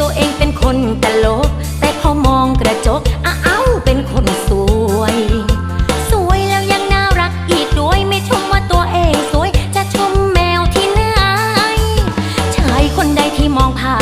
ตัวเองเป็นคนตลก แต่พอมองกระจกอ้าวเป็นคนสวย สวยแล้วยังน่ารักอีกด้วยไม่ชมว่าตัวเองสวย จะชมแมวที่ไหนชายคนใดที่มองผ่าน